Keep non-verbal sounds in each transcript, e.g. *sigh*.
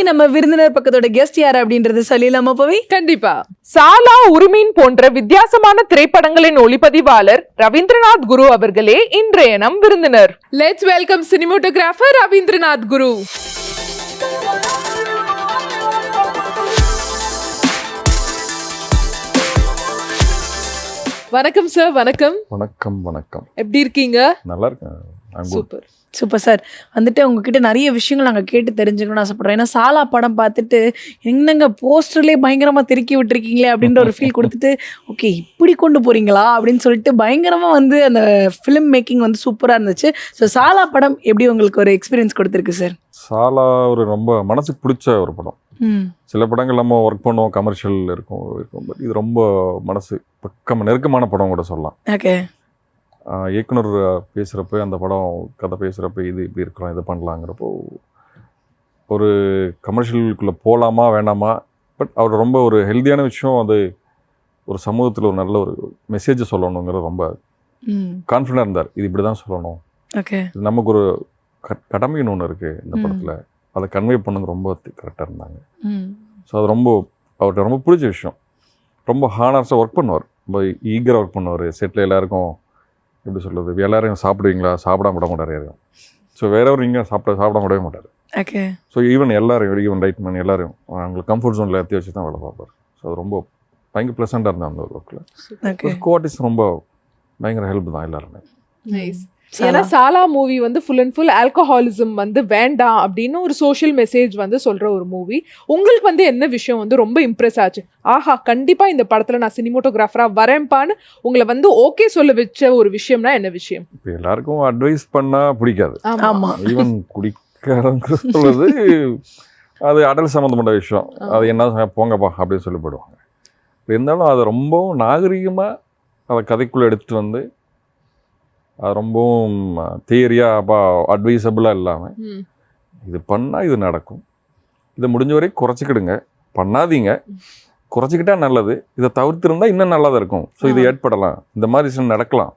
இன்னைக்கு நம்ம விருந்தினர் பக்கத்தோட கெஸ்ட் யார் அப்படின்றது சொல்லிடலாமா பவி? கண்டிப்பா. சாலா உரிமீன் போன்ற வித்தியாசமான திரைப்படங்களின் ஒளிப்பதிவாளர் ரவீந்திரநாத் குரு அவர்களே இன்றைய நம் விருந்தினர். Let's welcome cinematographer Ravindranath Guru. வணக்கம் சார் வணக்கம். வணக்கம் வணக்கம். எப்படி இருக்கீங்க? நல்லா இருக்கேன். சூப்பர் சூப்பர் சார் வந்துட்டு உங்ககிட்ட நிறைய விஷயங்கள் நாங்கள் கேட்டு தெரிஞ்சுக்கணும்னு ஆசைப்படுறோம். ஏன்னா சாலா படம் பார்த்துட்டு என்னங்க போஸ்டர்லேயே பயங்கரமாக திருக்கி விட்டுருக்கீங்களே அப்படின்ற ஒரு ஃபீல் கொடுத்துட்டு ஓகே இப்படி கொண்டு போறீங்களா? அப்படின்னு சொல்லிட்டு பயங்கரமாக வந்து அந்த ஃபிலிம் மேக்கிங் வந்து சூப்பராக இருந்துச்சு. ஸோ சாலா படம் எப்படி உங்களுக்கு ஒரு எக்ஸ்பீரியன்ஸ் கொடுத்துருக்கு சார் சாலா ஒரு ரொம்ப மனசுக்கு பிடிச்ச ஒரு படம். ம். சில படங்கள் நம்ம ஒர்க் பண்ணுவோம் கமர்ஷியல் இருக்கும் இருக்கும். But இது ரொம்ப மனசு பக்கம் நெருக்கமான படம் கூட சொல்லலாம். ஓகே இயக்குனர் பேசுகிறப்ப அந்த படம் கதை பேசுகிறப்ப இது இப்படி இருக்கிறோம் இது பண்ணலாங்கிறப்போ ஒரு கமர்ஷியலுக்குள்ளே போகலாமா வேண்டாமா பட் அவர் ரொம்ப ஒரு ஹெல்த்தியான விஷயம் அது ஒரு சமூகத்தில் ஒரு நல்ல ஒரு மெசேஜை சொல்லணுங்கிறது ரொம்ப கான்ஃபிடண்டாக இருந்தார். இது இப்படி தான் சொல்லணும். ஓகே. இது நமக்கு ஒரு கடமைன்னு ஒன்று இருக்குது இந்த. படத்தில். அதை கன்வே பண்ணுங்க ரொம்ப கரெக்டாக இருந்தாங்க. ஸோ அது ரொம்ப அவர்கிட்ட ரொம்ப பிடிச்ச விஷயம். ரொம்ப ஹானர்ஸாக ஒர்க் பண்ணுவார். ரொம்ப ஈகராக ஒர்க் பண்ணுவார். செட்டில் எல்லாருக்கும் எப்படி சொல்கிறது எல்லாரும் சாப்பிடுவீங்களா? சாப்பிடாம விட மாட்டார் யாரையும். ஸோ வேற ஒரு இங்கே சாப்பிட சாப்பிட விடவே மாட்டார். ஓகே ஸோ ஈவன் எல்லாரும் ஈவன் ரைட் மேன் எல்லாரும் அவங்களுக்கு கம்ஃபர்ட் ஜோனில் ஏற்றி வச்சு தான் வேலை பார்ப்பார். ஸோ அது ரொம்ப பயங்கர ப்ளசண்ட்டாக இருந்தேன் அந்த ஒரு ஒர்க்கில் கோஆர்டிஸ் ரொம்ப பயங்கர ஹெல்ப் தான் எல்லாருமே. நைஸ் ஏன்னா சாலா. மூவி வந்து ஃபுல் அண்ட் ஃபுல் ஆல்கஹாலிசம் வந்து வேண்டாம் அப்படின்னு ஒரு சோஷியல் மெசேஜ் வந்து சொல்ற ஒரு மூவி உங்களுக்கு வந்து என்ன விஷயம் வந்து ரொம்ப இம்ப்ரெஸ் ஆச்சு? ஆஹா கண்டிப்பா இந்த படத்துல நான் சினிமோட்டோகிராஃபரா வரேன்பான்னு உங்களை வந்து ஓகே சொல்ல வச்ச ஒரு விஷயம்னா என்ன விஷயம்? இப்போ எல்லாருக்கும் அட்வைஸ் பண்ணால் பிடிக்காது. ஆமா. ஈவன் குடிக்காரங்கிறது சொல்லுது அது அடல் சம்மந்தப்பட்ட விஷயம். அது என்ன போங்கப்பா அப்படின்னு சொல்லி போயிடுவாங்க. இருந்தாலும் அதை ரொம்பவும் நாகரிகமாக அதை கதைக்குள்ளே எடுத்துட்டு வந்து ரொம்பவும் தியரியாக அப்பா அட்வைசபிளாக இல்லாமல். இது பண்ணால் இது நடக்கும். இதை முடிஞ்ச வரைக்கும் குறைச்சிக்கிடுங்க. பண்ணாதீங்க. குறைச்சிக்கிட்டா நல்லது. இதை தவிர்த்திருந்தா இன்னும் நல்லதா இருக்கும். ஸோ இது. ஏற்படலாம். இந்த மாதிரி நடக்கலாம்.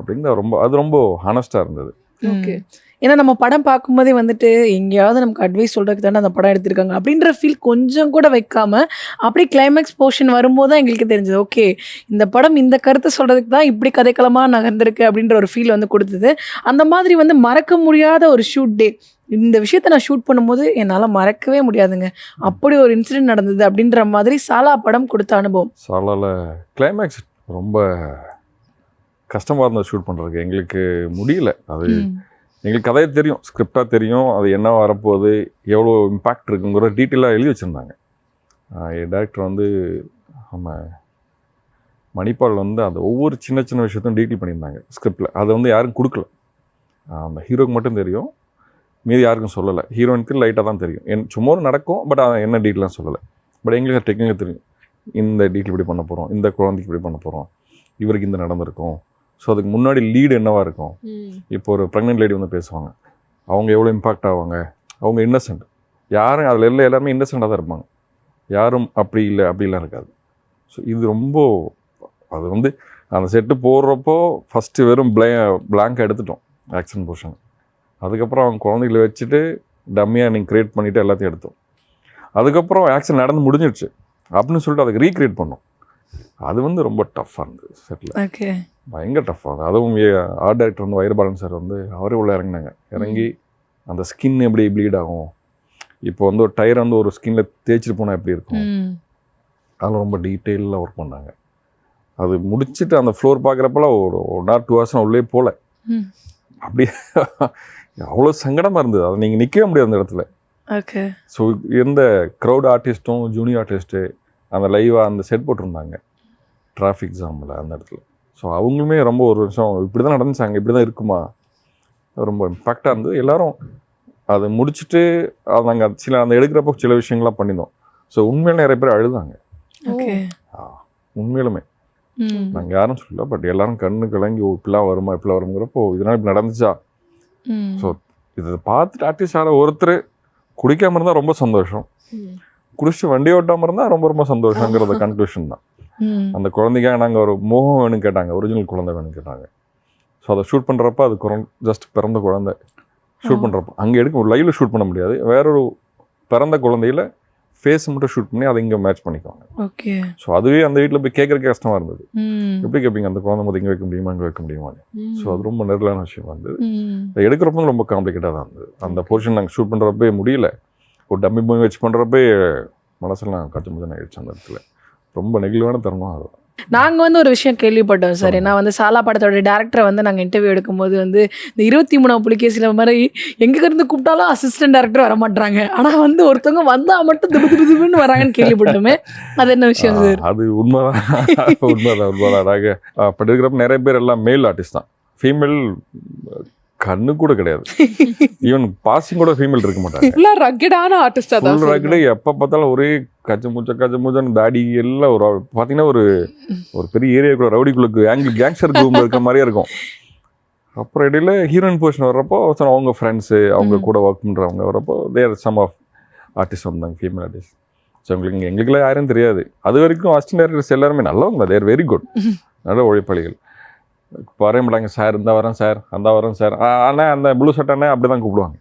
அப்படின்னு ரொம்ப அது ரொம்ப ஹானஸ்டாக இருந்தது. ஓகே. ஏன்னா நம்ம படம் பார்க்கும்போதே வந்துட்டு எங்கேயாவது நமக்கு அட்வைஸ் சொல்றதுக்கு தானே அந்த படம் எடுத்திருக்காங்க அப்படின்ற ஃபீல் கொஞ்சம் கூட வைக்காம அப்படியே கிளைமேக்ஸ் போர்ஷன் வரும்போது தான் எங்களுக்கு தெரிஞ்சது. ஓகே இந்த படம் இந்த கருத்தை சொல்றதுக்கு தான் இப்படி கதைக்களமாக நகர்ந்திருக்கு அப்படின்ற ஒரு ஃபீல் வந்து கொடுத்தது. அந்த மாதிரி வந்து மறக்க முடியாத ஒரு ஷூட் டே இந்த விஷயத்தை நான் ஷூட் பண்ணும்போது என்னால் மறக்கவே முடியாதுங்க. அப்படி ஒரு இன்சிடென்ட் நடந்தது அப்படின்ற மாதிரி சாலா படம் கொடுத்த அனுபவம். சாலால கிளைமேக்ஸ் ரொம்ப கஷ்டமாக இருந்தது ஷூட் பண்ணுறதுக்கு எங்களுக்கு முடியல. அது எங்களுக்கு கதையே தெரியும் ஸ்கிரிப்டாக தெரியும் அது என்ன வரப்போகுது எவ்வளோ இம்பேக்ட் இருக்குங்கிற டீட்டெயிலாக எழுதி வச்சுருந்தாங்க. டேரக்டர் வந்து நம்ம மணிப்பால் வந்து அந்த ஒவ்வொரு சின்ன சின்ன விஷயத்தையும் டீட்டெயில் பண்ணியிருந்தாங்க ஸ்கிரிப்டில் அதை வந்து யாரும் கொடுக்கல. அந்த ஹீரோக்கு மட்டும் தெரியும் மீதி யாருக்கும் சொல்லலை. ஹீரோயினுக்கு லைட்டாக தான் தெரியும். என் சும்மா நடக்கும் பட் அதை என்ன டீட்டெயிலாம் சொல்லலை. பட் எங்களுக்கு டெக்னிக்கல் தெரியும். இந்த டீட்டெயில் இப்படி பண்ண போகிறோம் இந்த குழந்தைக்கு இப்படி பண்ண போகிறோம் இவருக்கு இந்த நடந்திருக்கும் ஸோ அதுக்கு முன்னாடி லீடு என்னவா இருக்கும்? இப்போ ஒரு ப்ரெக்னென்ட் லேடி வந்து பேசுவாங்க. அவங்க எவ்வளோ இம்பாக்ட் ஆவாங்க? அவங்க இன்னசென்ட் யாரும் அதில் இல்லை எல்லாருமே இன்னசென்ட்டாக தான் இருப்பாங்க. யாரும் அப்படி இல்லை அப்படிலாம் இருக்காது. ஸோ இது ரொம்ப அது வந்து அந்த செட்டு போடுறப்போ ஃபஸ்ட்டு வெறும் பிளே blank எடுத்துட்டோம் ஆக்ஷன் போர்ஷன் அதுக்கப்புறம் அவங்க குழந்தைகளை வச்சுட்டு டம்மியாக நீங்கள் க்ரியேட் பண்ணிவிட்டு எல்லாத்தையும் எடுத்தோம். அதுக்கப்புறம் ஆக்ஷன் நடந்து முடிஞ்சிடுச்சு அப்படின்னு சொல்லிட்டு அதுக்கு ரீக்ரியேட் பண்ணோம். அது வந்து ரொம்ப டஃப்பாக இருந்தது செட்டில் ஓகே பயங்கர டஃப்பாக இருந்தது. அதுவும் ஆர்ட் டைரக்டர் வந்து வைரபாலன் சார் வந்து அவரே உள்ள இறங்கினாங்க. இறங்கி அந்த ஸ்கின் எப்படி ப்ளீட் ஆகும்? இப்போ வந்து ஒரு டயர் வந்து ஒரு ஸ்கின்ல தேய்ச்சிட்டு போனால் எப்படி இருக்கும்? அதெல்லாம் ரொம்ப டீட்டெயிலாக ஒர்க் பண்ணாங்க. அது முடிச்சுட்டு அந்த ஃப்ளோர் பார்க்குறப்பெல்லாம் ஒரு ஒன் ஆர் டூ ஹவர்ஸ் நான் உள்ளே போகல. அப்படியே அவ்வளோ சங்கடமாக இருந்தது. அதை நீங்கள் நிற்கவே முடியாது அந்த இடத்துல. ஓகே ஸோ எந்த க்ரௌட் ஆர்டிஸ்ட்டும் ஜூனியர் ஆர்டிஸ்ட்டு அந்த லைவாக அந்த செட் போட்டிருந்தாங்க. டிராஃபிக் ஜாமில் அந்த இடத்துல. ஸோ அவங்களுமே ரொம்ப ஒரு வருஷம் இப்படி தான் நடந்துச்சாங்க இப்படி தான் இருக்குமா? ரொம்ப இம்பாக்டாக இருந்தது. எல்லாரும் அதை முடிச்சுட்டு நாங்கள் சில அந்த எடுக்கிறப்போ சில விஷயங்கள்லாம் பண்ணியிருந்தோம். ஸோ உண்மையில நிறைய பேர் அழுதாங்க. உண்மையிலுமே. நாங்கள் யாரும் சொல்லல பட் எல்லாரும் கண்ணு கலங்கி ஓ, இப்படிலாம் வருமா? இப்படிலாம் வருங்கிறப்போ இதனால் இப்படி நடந்துச்சா? ஸோ இதை பார்த்துட்டு ஆர்டிஸ்ட் ஆட ஒருத்தர் குடிக்காம இருந்தால் ரொம்ப சந்தோஷம். குடிச்சு வண்டி ஓட்டாமல் இருந்தால் ரொம்ப ரொம்ப சந்தோஷங்கிறத கன்க்ளூஷன் *laughs* தான். அந்த குழந்தைக்காக நாங்கள் ஒரு மோகம் வேணும்னு கேட்டாங்க. ஒரிஜினல் குழந்தை வேணும்னு கேட்டாங்க. ஸோ அதை ஷூட் பண்ணுறப்ப அது குழந்தை ஜஸ்ட் பிறந்த குழந்தை. ஷூட். பண்ணுறப்போ அங்கே எடுக்க லைவ்ல ஷூட் பண்ண முடியாது. வேற ஒரு பிறந்த குழந்தையில ஃபேஸ் மட்டும் ஷூட் பண்ணி அதை இங்கே மேட்ச் பண்ணிக்குவாங்க. ஓகே. ஸோ அதுவே அந்த வீட்டில் போய் கேட்கறதுக்கு கஷ்டமா இருந்தது. எப்படி கேட்பீங்க அந்த குழந்தை போது இங்கே வைக்க முடியுமா? இங்கே வைக்க முடியுமா? ஸோ அது ரொம்ப நெருலான விஷயம் வந்து. ம். அதை எடுக்கிறப்ப ரொம்ப காம்ப்ளிகேட்டாக தான் இருந்தது. அந்த போர்ஷன் நாங்கள் ஷூட் பண்ணுறப்பே முடியல. ஒரு டம்மி மூவி வச்சு பண்ணுறப்பே மனசெல்லாம் காட்டு முதல் ஆயிடுச்சு அந்த இடத்துல. ரொம்ப நெகிழ்வான தருணம் அது. நாங்கள் வந்து ஒரு விஷயம் கேள்விப்பட்டோம் சார். நான் வந்து சாலா படத்தோட டேரக்டரை வந்து நாங்கள் இன்டர்வியூ எடுக்கும்போது வந்து இந்த இருபத்தி மூணாம் புலிகேசியில் மாதிரி எங்க இருந்து கூப்பிட்டாலும் அசிஸ்டன்ட் டேரக்டர் வர மாட்டாங்க ஆனால் வந்து ஒருத்தவங்க வந்தால் மட்டும் திபு திபு திபுன்னு வராங்கன்னு கேள்விப்பட்டோமே. அது என்ன விஷயம் சார்? அது உண்மைதான். உண்மைதான் உண்மைதான். நாங்கள் அப்படி இருக்கிறப்ப நிறைய பேர் எல்லாம் மேல் ஆர்டிஸ்ட் தான். ஃபீமேல் கண்ணு கூட கிடையாது. ஈவன் பாசிங் கூட ஃபீமேல் இருக்க மாட்டாங்க. ஃபுல்லா ரக்கடான ஆர்டிஸ்டா தான் ஃபுல் எப்போ பார்த்தாலும் ஒரே கச்ச மூச்ச கச்ச மூச்சன்னு தாடி எல்லாம் ஒரு பார்த்தீங்கன்னா ஒரு ஒரு பெரிய ஏரியாக்குள்ள ரவுடிக்குள்ளுக்கு ஆங்கிள் கேங்ஸ்டர் குரூப் இருக்க மாதிரியே இருக்கும். அப்புறம் இடையில ஹீரோயின் பொசிஷன் வர்றப்போ அவங்க ஃப்ரெண்ட்ஸு அவங்க. கூட ஒர்க் பண்ணுறவங்க வர்றப்போ தேர் சம் ஆஃப் ஆர்டிஸ்ட் வந்தாங்க ஃபீமேல் ஆர்டிஸ்ட் ஸோ எங்களுக்கு எங்களுக்குலாம் யாரும் தெரியாது. அது வரைக்கும் அசிஸ்டன்ட் டேரக்டர்ஸ் எல்லாருமே நல்லவங்க தேர் வெரி குட் நல்ல உழைப்பாளிகள். வர மாட்டாங்க சார் இந்த வரேன் சார் அந்த வரேன் சார். அண்ணா அந்த ப்ளூ ஷர்ட் அண்ணா அப்படி தான் கூப்பிடுவாங்க.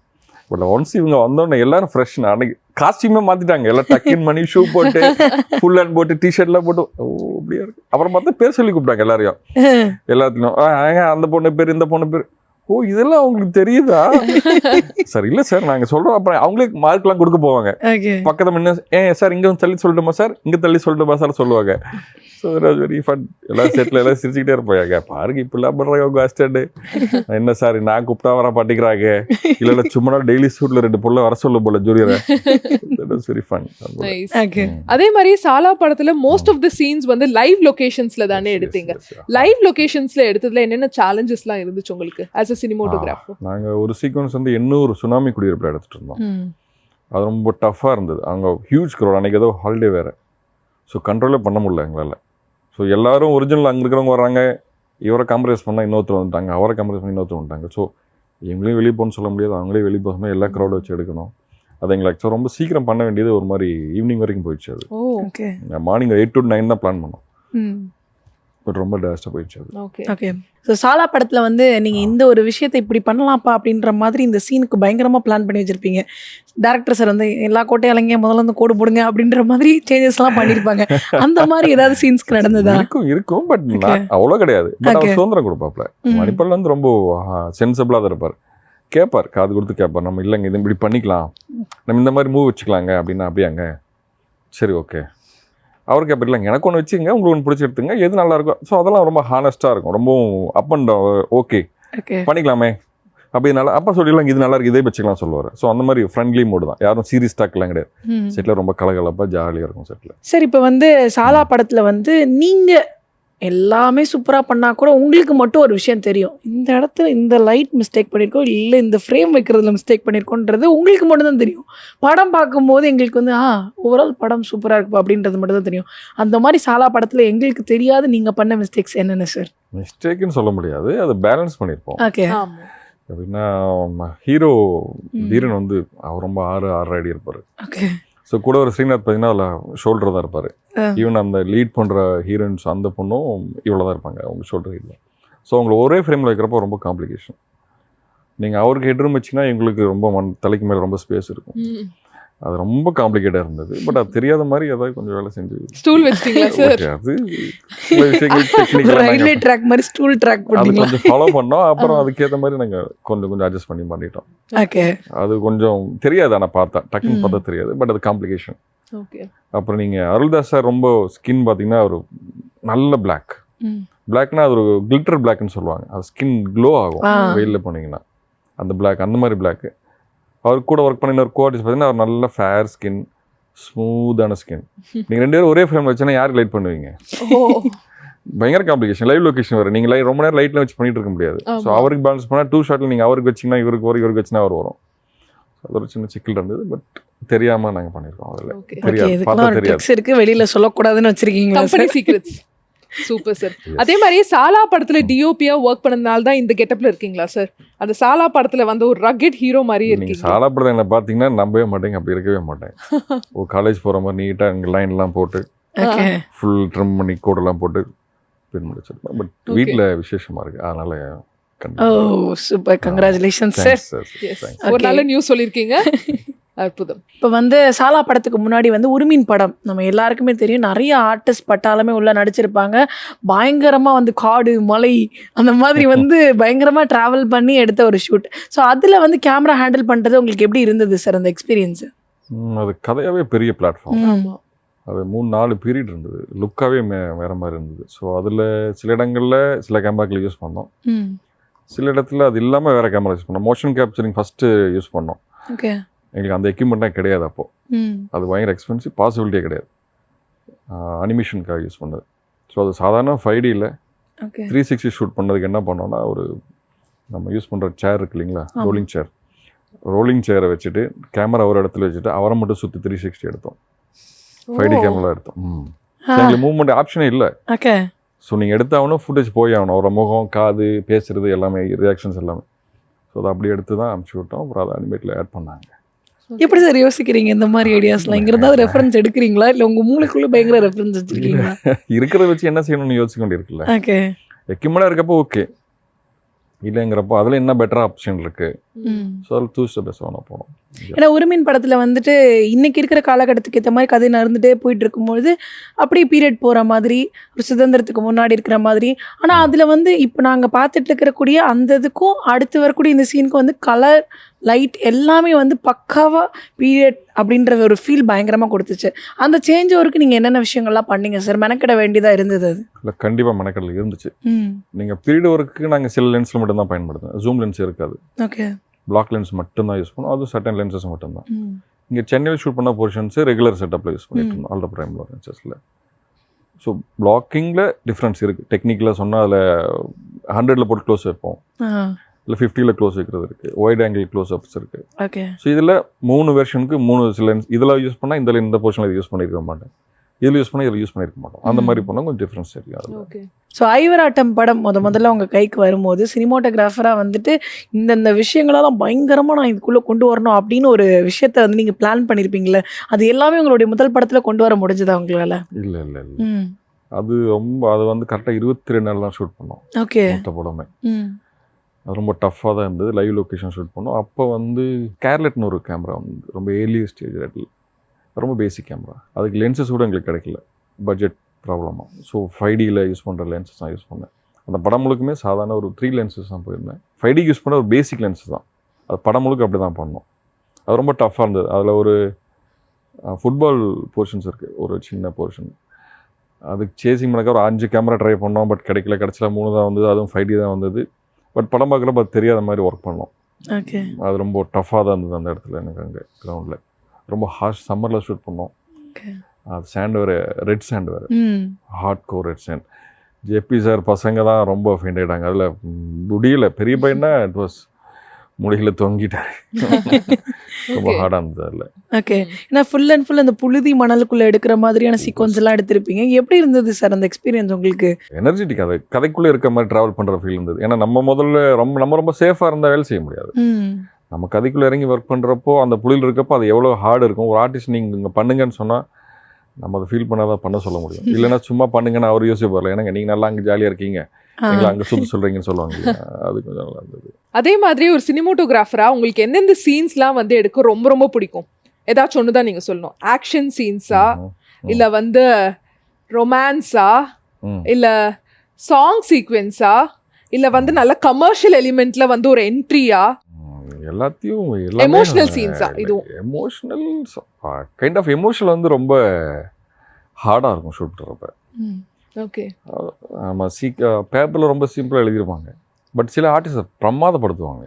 பட் ஒன்ஸ் இவங்க வந்தோடனே எல்லாரும் ஃப்ரெஷ் அன்னைக்கு காஸ்டியூமே மாற்றிட்டாங்க எல்லாம் டக்கின் பண்ணி ஷூ போட்டு ஃபுல் ஹேண்ட் போட்டு டிஷர்ட்லாம் போட்டு ஓ அப்படியா இருக்கு. அப்புறம் பார்த்தா பேர் சொல்லி கூப்பிட்டாங்க எல்லாரையும். *laughs* எல்லாத்துலையும் "ஆ, ஏங்க அந்த பொண்ணு பேர் இந்த பொண்ணு பேர். ஓ இதெல்லாம் அவங்களுக்கு தெரியுதா? *laughs* சார் இல்லை சார் நாங்கள் சொல்கிறோம் அப்புறம் அவங்களே மார்க்லாம் கொடுக்க போவாங்க. பக்கத்துல முன்ன ஏ சார் இங்க வந்து தள்ளி சொல்லட்டுமா சார்? இங்க தள்ளி சொல்லட்டுமா சார்? சொல்லுவாங்க. ஸோ வெரி ஃபன் எல்லாம் செட்டில் எல்லாம் சிரிச்சுக்கிட்டே இருப்பாங்க பாருங்க இப்படிலாம் பண்றாங்க உங்க அசிஸ்டன்ட் என்ன சார் நான் கூப்பிட்டா வர பாட்டிக்கிறாங்க? இல்ல இல்ல சும்மா டெய்லி ஷூட்ல ரெண்டு பொருளை வர சொல்ல போல ஜூரியரை வெரி ஃபன் அதே மாதிரி சாலா படத்துல மோஸ்ட் ஆஃப் த சீன்ஸ் வந்து லைவ் லொகேஷன்ஸ்ல தானே எடுத்தீங்க. லைவ் லொகேஷன்ஸ்ல எடுத்ததுல என்னென்ன சேலஞ்சஸ்லாம் இருந்துச்சு உங்களுக்கு? ஆஸ் அ சினிமோட்டோகிராஃபர் நாங்க ஒரு சீக்வன்ஸ் வந்து எண்ணூறு சுனாமி குடியிருப்பில் எடுத்துட்டு இருந்தோம். அது ரொம்ப டஃப்பாக இருந்தது. அங்கே ஹியூஜ் க்ரௌட் அன்றைக்கி ஏதோ ஹாலிடே வேறு. ஸோ கண்ட்ரோலே பண்ண முடியல எங்களால். ஸோ எல்லாரும் ஒரிஜினல் அங்கே இருக்கிறவங்க வர்றாங்க. இவரை காம்ப்ரமைஸ் பண்ணால் இன்னொருத்தர் வந்துட்டாங்க. அவரை காம்ப்ரமைஸ் பண்ணி இன்னொருத்தர் வந்துட்டாங்க. ஸோ இவங்களையும் வெளியே போகணும்னு சொல்ல முடியாது. அவங்களே வெளியே போக எல்லா க்ரௌட் வச்சு எடுக்கணும். அது எங்களுக்கு ஆக்சுவலாக ரொம்ப சீக்கிரம் பண்ண வேண்டியது ஒரு மாதிரி ஈவினிங் வரைக்கும் போயிடுச்சு அது. Okay morning eight to nine தான் பிளான் பண்ணோம். பட் ரொம்ப டேஸ்ட்டாக போயிடுச்சு அது. ஓகே. ஓகே. ஸோ சாலா படத்தில் வந்து நீங்கள் இந்த ஒரு விஷயத்தை இப்படி பண்ணலாம்ப்பா அப்படின்ற மாதிரி இந்த சீனுக்கு பயங்கரமாக பிளான் பண்ணி வச்சுருப்பீங்க. டேரக்டர் சார் வந்து எல்லா கோட்டையாலங்க முதல்ல வந்து கோடு போடுங்க அப்படின்ற மாதிரி சேஞ்சஸ்லாம் பண்ணியிருப்பாங்க அந்த மாதிரி ஏதாவது சீன்ஸ்க்கு நடந்ததா? இருக்கும் இருக்கும் பட் அவ்வளோ கிடையாது. But Okay. அவர் சுதந்திரம் கொடுப்பாப்ல. மணிப்பால் வந்து ரொம்ப சென்சிபிளாக தான் இருப்பார். கேட்பார் காது கொடுத்து கேட்பார் நம்ம இல்லைங்க இது இப்படி பண்ணிக்கலாம். நம்ம இந்த மாதிரி மூவ் வச்சுக்கலாங்க அப்படின்னா அப்படியாங்க? சரி ஓகே அவர் கேட்பார் இல்லைங்க. எனக்கு ஒன்று வச்சுங்க உங்களுக்கு ஒன்று பிடிச்சி எடுத்துங்க எது நல்லா இருக்கும் ஸோ அதெல்லாம் ரொம்ப ஹானஸ்ட்டாக இருக்கும். ரொம்பவும் அப் அண்ட் ஓகே ஓகே பண்ணிக்கலாமே. அப்படி நல்லா அப்போ சொல்லிடலாம் இது நல்லா இருக்கு இதே வச்சுக்கலாம் சொல்லுவார். ஸோ அந்த மாதிரி ஃப்ரெண்ட்லி மோடு தான். யாரும் சீரியஸ் டாக்லாம் கிடையாது. செட்டில் ரொம்ப கலகலப்பாக ஜாலியாக இருக்கும் செட்டில் சார் இப்போ வந்து சாலா படத்தில் வந்து நீங்கள் எல்லாமே சூப்பராக பண்ணால் கூட உங்களுக்கு மட்டும் ஒரு விஷயம் தெரியும். இந்த இடத்துல இந்த லைட் மிஸ்டேக் பண்ணியிருக்கோம் இல்லை இந்த ஃப்ரேம் வைக்கிறதுல மிஸ்டேக் பண்ணியிருக்கோன்றது உங்களுக்கு மட்டும் தான் தெரியும். படம் பார்க்கும்போது எங்களுக்கு வந்து ஆ ஓவரால் படம் சூப்பராக இருக்குப்பா அப்படின்றது மட்டும் தான் தெரியும். அந்த மாதிரி சாலா படத்தில் எங்களுக்கு தெரியாது நீங்கள் பண்ண மிஸ்டேக்ஸ் என்னென்ன சார் மிஸ்டேக்குன்னு சொல்ல முடியாது. அதை பேலன்ஸ் பண்ணியிருப்போம். ஓகே ஆமா. எப்படின்னா ஹீரோ. தீரன் வந்து அவர் ரொம்ப ஆறு ஆறு அடி இருப்பார். ஓகே ஸோ கூட ஒரு ஸ்ரீநாத் பார்த்தீங்கன்னா அதில் ஷோல்டர் தான் இருப்பார். ஈவன் அந்த லீட் பண்ணுற ஹீரோயின்ஸ் அந்த பொண்ணும் இவ்வளோ தான் இருப்பாங்க அவங்க ஷோல்டர் இல்லை ஸோ அவங்கள ஒரே ஃப்ரேமில் வைக்கிறப்போ ரொம்ப காம்ப்ளிகேஷன் நீங்கள் அவருக்கு ஹெட்ரூம் வச்சிங்கன்னா எங்களுக்கு ரொம்ப மண் தலைக்கு மேலே ரொம்ப ஸ்பேஸ் இருக்கும். அது ரொம்ப காம்ப்ளிகேட்டாக இருந்தது. பட் அது தெரியாத மாதிரி ஏதாவது கொஞ்சம் வேலை செஞ்சு. ஸ்டூல் வச்சிட்டீங்களா சார் அது ரயில்வே ட்ராக் *laughs* மாதிரி ஸ்டூல் ட்ராக் பண்ணீங்களா கொஞ்சம் ஃபாலோ பண்ணோம். *laughs* அப்புறம் அதுக்கேற்ற மாதிரி நாங்கள் கொஞ்சம் கொஞ்சம் அட்ஜஸ்ட் பண்ணி பண்ணிட்டோம். ஓகே அது கொஞ்சம் தெரியாது ஆனால் பார்த்தா. டக்குன்னு. பார்த்தா தெரியாது. பட் அது காம்ப்ளிகேஷன் அப்புறம் நீங்கள் அருள்தாஸ் சார் ரொம்ப ஸ்கின் பார்த்தீங்கன்னா ஒரு நல்ல பிளாக். பிளாக்னா அது ஒரு கிளிட்டர் பிளாக்னு சொல்லுவாங்க. அது ஸ்கின் க்ளோ ஆகும். வெயிலில் போனீங்கன்னா. அந்த பிளாக் அந்த மாதிரி பிளாக் அவர் கூட ஒர்க் பண்ணின ஒரு கோஆர்டிஸ் பார்த்தீங்கன்னா அவர் நல்ல ஃபேர் ஸ்கின் ஸ்மூத்தான ஸ்கின் நீங்கள் ரெண்டு பேரும் ஒரே ஃப்ரேம் வச்சுன்னா யாருக்கு லைட் பண்ணுவீங்க? பயங்கர காம்ப்ளிகேஷன் லைவ் லொகேஷன் வரும் நீங்கள் ரொம்ப நேரம் லைட்டில் வச்சு பண்ணிட்டு இருக்க முடியாது. ஸோ. அவருக்கு பேலன்ஸ் பண்ணால் டூ ஷாட்டில் நீங்கள் அவருக்கு வச்சிங்கன்னா இவருக்கு வரும் இவருக்கு வச்சுனா அவர் வரும். அது ஒரு சின்ன சிக்கல் இருந்தது பட் தெரியாமல் நாங்கள் பண்ணியிருக்கோம் அதில். தெரியாது, பார்த்தா தெரியாது. இருக்கு வெளியில சொல்லக்கூடாதுன்னு வச்சிருக்கீங்களா கம்பெனி சீக்ரெட்ஸ் சூப்பர் சார் அதே மாதிரி சாலா படத்துல டிஓபியா ஒர்க் பண்ணதுனால தான் இந்த கெட்டப்ல இருக்கீங்களா சார் அந்த சாலா படத்துல வந்து ஒரு ரக்கெட் ஹீரோ மாதிரி நீங்கள் இருக்கீங்க. சாலாப்படத்தை என்ன பார்த்தீங்கன்னா நம்பவே மாட்டேங்க அப்படி இருக்கவே மாட்டேன். ஒரு காலேஜ் போகிற மாதிரி நீட்டாக எங்கள் லைன்லாம் போட்டு ஓகே ஃபுல் ட்ரிம் பண்ணி கோடெல்லாம் போட்டு பின் முடிச்சிருப்பேன். பட். வீட்டில் விசேஷமாக இருக்குது அதனால் ஓ சூப்பர் கங்க்ராச்சுலேஷன் சார். ஒரு நல்ல நியூஸ் சொல்லியிருக்கீங்க. *laughs* அற்புதம். இப்போ வந்து சாலா படத்துக்கு முன்னாடி வந்து உருமின் படம். நம்ம எல்லாருக்குமே தெரியும் நிறைய ஆர்டிஸ்ட் பட்டாலுமே உள்ள நடிச்சிருப்பாங்க. பயங்கரமா வந்து காடு மலை அந்த மாதிரி *laughs* வந்து பயங்கரமா டிராவல் பண்ணி எடுத்த ஒரு ஷூட் ஸோ அதுல வந்து கேமரா ஹேண்டில் பண்றது உங்களுக்கு எப்படி இருந்தது சார் அந்த எக்ஸ்பீரியன்ஸ் அது கதையாகவே பெரிய பிளாட்ஃபார்ம் ஆமா. அது மூணு நாலு பீரியட் இருந்தது. லுக்காகவே மே வேறு மாதிரி இருந்தது. ஸோ அதில் சில இடங்களில் சில கேமராக்கள் யூஸ் பண்ணோம். சில இடத்துல அது இல்லாமல் வேறு கேமரா யூஸ் பண்ணோம். மோஷன் கேப்சரிங் ஃபஸ்ட்டு யூஸ் பண்ணோம். ஓகே எங்களுக்கு அந்த எக்யூப்மெண்ட்லாம் கிடையாது அப்போது அது பயங்கர எக்ஸ்பென்சிவ் பாசிபிலிட்டியே கிடையாது. அனிமேஷனுக்காக யூஸ் பண்ணது. ஸோ அது சாதாரண ஃபைவ் டியில் த்ரீ சிக்ஸ்டி ஷூட் பண்ணதுக்கு என்ன பண்ணோம்னா ஒரு நம்ம யூஸ் பண்ணுற சேர் இருக்கு இல்லைங்களா. ரோலிங் சேர் ரோலிங் சேரை வச்சுட்டு கேமரா ஒரு இடத்துல வச்சுட்டு அவரை மட்டும் சுற்றி த்ரீ சிக்ஸ்டி எடுத்தோம். Five D. கேமரா எடுத்தோம். எங்களுக்கு மூவ்மெண்ட் ஆப்ஷனே இல்லை. ஸோ நீங்கள் எடுத்தாகணும் ஃபுட்டேஜ் போய் ஆகணும் அவரோட முகம் காது பேசுறது எல்லாமே ரியாக்ஷன்ஸ் எல்லாமே. ஸோ அதை அப்படி எடுத்து தான் அனுப்பிச்சி விட்டோம். அப்புறம் அதை அனிமேட்டில் ஆட் பண்ணாங்க. எப்படி சார் யோசிக்கிறீங்க இந்த மாதிரி ஐடியாஸ்லாம் இங்க இருந்தாவது ரெஃபரன்ஸ் எடுக்கிறீங்களா? இல்ல உங்க மூளைக்குள்ள பயங்கர ரெஃபரன்ஸ் வச்சிருக்கீங்களா? *laughs* இருக்கிறத வச்சு என்ன செய்யணும்னு யோசிக்க வேண்டியிருக்குல்ல. ஓகே எக்யூமெண்டாக இருக்கப்போ ஓகே இல்லைங்கிறப்போ அதில் என்ன பெட்டர் ஆப்ஷன் இருக்கு. ம். ஸோ தூஸ்ட பேச போனோம் ஏன்னா உரிமையின் படத்துல வந்துட்டு இன்னைக்கு இருக்கிற காலகட்டத்துக்கு ஏற்ற மாதிரி கதை நடந்துட்டே போயிட்டு இருக்கும்பொழுது அப்படியே பீரியட் போற மாதிரி ஒரு சுதந்திரத்துக்கு முன்னாடி இருக்கிற மாதிரி. ஆனா அதுல வந்து இப்போ நாங்க பார்த்துட்டு இருக்கக்கூடிய அந்த இதுக்கும் அடுத்து வரக்கூடிய இந்த சீனுக்கும் வந்து கலர் லைட் எல்லாமே வந்து பக்காவா பீரியட் அப்படின்ற ஒரு ஃபீல் பயங்கரமா கொடுத்துச்சு. அந்த சேஞ்ச் ஓவருக்கு நீங்க என்னென்ன விஷயங்கள்லாம் பண்ணீங்க சார் மெனக்கிட வேண்டியதா இருந்தது அது? இல்லை கண்டிப்பாக மெனக்கடல் இருந்துச்சு. நீங்கள் பீரியட் ஒர்க்கு நாங்கள் சில லென்ஸில் மட்டும்தான் பயன்படுத்துவோம். ஜூம் லென்ஸ் இருக்காது. ஓகே பிளாக் லென்ஸ் மட்டும்தான் யூஸ் பண்ணுவோம். அதுவும் சர்டன் லென்சஸ் மட்டும்தான். இங்கே சென்னையில் ஷூட் பண்ண போர்ஷன்ஸ் ரெகுலர் செட்டப்பில் யூஸ் பண்ணிட்டு இருந்தோம். அல்ட்ரா பிரைம் லென்சஸில் ஸோ பிளாக்கிங்கில் டிஃப்ரென்ஸ் இருக்குது டெக்னிக்கில் சொன்னால் அதில் ஹண்ட்ரடில் போட்டு க்ளோஸ் வைப்போம். இல்லை ஃபிஃப்டியில் க்ளோஸ் வைக்கிறது இருக்குது ஒயிட் ஆங்கிள் க்ளோஸ் அப்ஸ் இருக்குது ஓகே ஸோ இதில் மூணு வெர்ஷனுக்கு மூணு லென்ஸ் இதில் யூஸ் பண்ணால் இந்த இந்த போர்ஷனில் இது யூஸ் பண்ணியிருக்க மாட்டேன். இதில் யூஸ் பண்ணால் இதில் யூஸ் பண்ணியிருக்க மாட்டோம். அந்த மாதிரி பண்ணால் கொஞ்சம் டிஃப்ரென்ஸ் தெரியும் அதில் ஓகே ஸோ ஐவராட்டம் படம் முத முதல்ல உங்கள் கைக்கு வரும்போது சினிமோட்டோகிராஃபராக வந்துட்டு இந்தந்த விஷயங்களெல்லாம் பயங்கரமாக நான் இதுக்குள்ளே கொண்டு வரணும் அப்படின்னு ஒரு விஷயத்த வந்து நீங்கள் பிளான் பண்ணியிருப்பீங்களே அது எல்லாமே உங்களுடைய முதல் படத்தில் கொண்டு வர முடிஞ்சதா உங்களால்? இல்லை இல்லை இல்லை. அது ரொம்ப அது வந்து கரெக்டாக இருபத்தி ரெண்டு நாள் தான் ஷூட் பண்ணோம். ஓகே மொத்த படமே. ரொம்ப டஃப்பாக தான் இருந்தது. லைவ் லொக்கேஷன் ஷூட் பண்ணோம். அப்போ வந்து கேர்லெட்னு ஒரு கேமரா வந்து ரொம்ப ஏர்லி ஸ்டேஜ் ரேட்டில் ரொம்ப பேசிக் கேமரா அதுக்கு லென்சஸ் கூட எங்களுக்கு கிடைக்கல. பட்ஜெட் ப்ராப்ளமாக ஸோ ஃபைவ் டியில் யூஸ் பண்ணுற லென்சஸ் தான் யூஸ் பண்ணேன். அந்த படம் முழுக்குமே சாதாரண ஒரு த்ரீ லென்சஸ் தான் போயிருந்தேன். ஃபைவ் டி யூஸ் பண்ண ஒரு பேசிக் லென்ஸ் தான். அது படம் முழுக்க அப்படி தான் பண்ணோம். அது ரொம்ப டஃப்பாக இருந்தது. அதில் ஒரு ஃபுட்பால் போர்ஷன்ஸ் இருக்குது ஒரு சின்ன போர்ஷன் அதுக்கு சேசிங் பண்ணக்க ஒரு அஞ்சு கேமரா ட்ரை பண்ணோம். பட் கிடைக்கல. கிடச்சில மூணு தான் வந்தது. அதுவும் ஃபைவ் டி தான் வந்தது. பட் படம் பார்க்குறப்ப அது தெரியாத மாதிரி ஒர்க் பண்ணோம். ஓகே அது ரொம்ப டஃப்பாக தான் இருந்தது அந்த இடத்துல எனக்கு அங்கே கிரவுண்டில் ரொம்ப ஹார்ஷ் சம்மரில் ஷூட் பண்ணோம். அது சாண்ட் வேறு ரெட் சாண்ட் வேறு. ஹார்ட் கோர் ரெட் சாண்ட் ஜெப்பி சார் பசங்க தான் ரொம்ப ஃபெயிண்ட் ஆகிட்டாங்க அதில் முடியல. பெரிய பையனா இட் வாஸ் முடியல தொங்கிட்டாரு. ரொம்ப Okay. ஹார்டாக இருந்தது அதில். ஓகே ஏன்னா ஃபுல் அண்ட் ஃபுல் அந்த புழுதி மணலுக்குள்ளே எடுக்கிற மாதிரியான சீக்வன்ஸ் எல்லாம் எடுத்திருப்பீங்க. எப்படி இருந்தது சார் அந்த எக்ஸ்பீரியன்ஸ் உங்களுக்கு? எனர்ஜெட்டிக் அது கதைக்குள்ளே இருக்க மாதிரி ட்ராவல் பண்ணுற ஃபீல் இருந்தது. ஏன்னா நம்ம முதல்ல ரொம்ப நம்ம ரொம்ப சேஃபாக இருந்தால் வேலை செய்ய முடியாது. ம். நம்ம கதைக்குள்ளே இறங்கி ஒர்க் பண்ணுறப்போ அந்த புலியில் இருக்கப்போ அது எவ்வளோ ஹார்டு இருக்கும். ஒரு ஆர்டிஸ்ட் நீங்கள் இங்கே பண்ணுங்கன்னு சொன்னால் நம்ம அதை ஃபீல் பண்ணாதான் பண்ண சொல்ல முடியும். இல்லைன்னா சும்மா பண்ணுங்கன்னு அவர் யோசிப்பார்ல. ஏன்னா நீங்கள் நல்லா அங்கே ஜாலியாக இருக்கீங்க. எங்களை அங்கே சுற்று சொல்கிறீங்கன்னு சொல்லுவாங்க? அது கொஞ்சம் நல்லா இருந்தது. அதே மாதிரி ஒரு சினிமோட்டோகிராஃபரா உங்களுக்கு எந்தெந்த சீன்ஸ்லாம் வந்து எடுக்க ரொம்ப ரொம்ப பிடிக்கும்? ஏதாச்சும் ஒன்று தான் நீங்கள் சொல்லணும் ஆக்ஷன் சீன்ஸா இல்ல வந்து ரொமான்ஸா. இல்ல சாங் சீக்வென்ஸா இல்ல வந்து நல்ல கமர்ஷியல் எலிமெண்ட்ல வந்து ஒரு என்ட்ரியா எல்லாத்தையும் scenes ஆ இதுவும்? எமோஷனல் கைண்ட் ஆஃப் எமோஷனல் வந்து ரொம்ப ஹார்டாக இருக்கும் ஷூட் பண்ணுறப்ப ஓகே. நம்ம சீக் பேப்பரில் ரொம்ப சிம்பிளாக எழுதியிருப்பாங்க பட் சில ஆர்டிஸ்ட் பிரமாதப்படுத்துவாங்க.